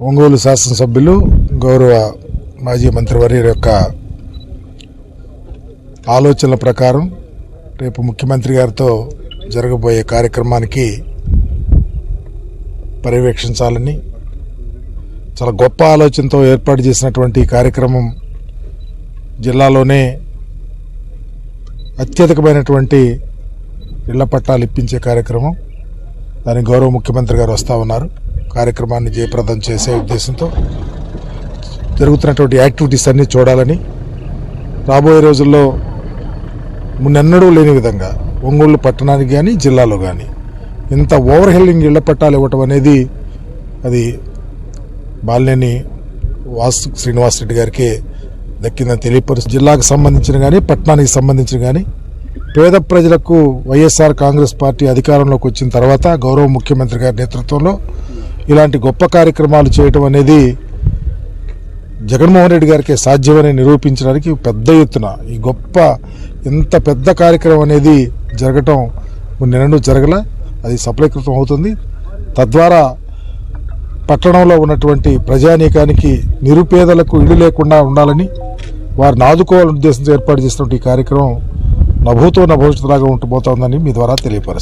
ఒంగోలు శాసనసభ్యులు గౌరవ మాజీ మంత్రివర్యుల యొక్క ఆలోచనల ప్రకారం రేపు ముఖ్యమంత్రి గారితో జరగబోయే కార్యక్రమానికి పర్యవేక్షించాలని చాలా గొప్ప ఆలోచనతో ఏర్పాటు చేసినటువంటి కార్యక్రమం జిల్లాలోనే అత్యధికమైనటువంటి ఇళ్ళ పట్టాలు ఇప్పించే కార్యక్రమం. దానికి గౌరవ ముఖ్యమంత్రి గారు వస్తూ ఉన్నారు. కార్యక్రమాన్ని జయప్రదం చేసే ఉద్దేశంతో జరుగుతున్నటువంటి యాక్టివిటీస్ అన్నీ చూడాలని రాబోయే రోజుల్లో మున్నెన్నడూ లేని విధంగా ఒంగోలు పట్టణానికి కానీ జిల్లాలో కానీ ఇంత ఓవర్ హెల్లింగ్ ఇళ్ళ పట్టాలు ఇవ్వటం అనేది అది బాలినేని వాసు శ్రీనివాసరెడ్డి గారికి దక్కిందని తెలియపరుస్తూ జిల్లాకు సంబంధించిన కానీ పట్టణానికి సంబంధించిన కానీ పేద ప్రజలకు వైఎస్ఆర్ కాంగ్రెస్ పార్టీ అధికారంలోకి వచ్చిన తర్వాత గౌరవ ముఖ్యమంత్రి గారి నేతృత్వంలో ఇలాంటి గొప్ప కార్యక్రమాలు చేయటం అనేది జగన్మోహన్ రెడ్డి గారికి సాధ్యమని నిరూపించడానికి పెద్ద ఎత్తున ఈ గొప్ప ఇంత పెద్ద కార్యక్రమం అనేది జరగటం నిన్నడు జరగల అది సఫలీకృతం అవుతుంది. తద్వారా పట్టణంలో ఉన్నటువంటి ప్రజానీకానికి నిరుపేదలకు ఇల్లు లేకుండా ఉండాలని వారిని ఆదుకోవాలని ఉద్దేశంతో ఏర్పాటు చేసినటువంటి ఈ కార్యక్రమం నభూతో నభవిష్యత్తులాగా ఉంటుపోతోందని మీ ద్వారా తెలియపరుస్తుంది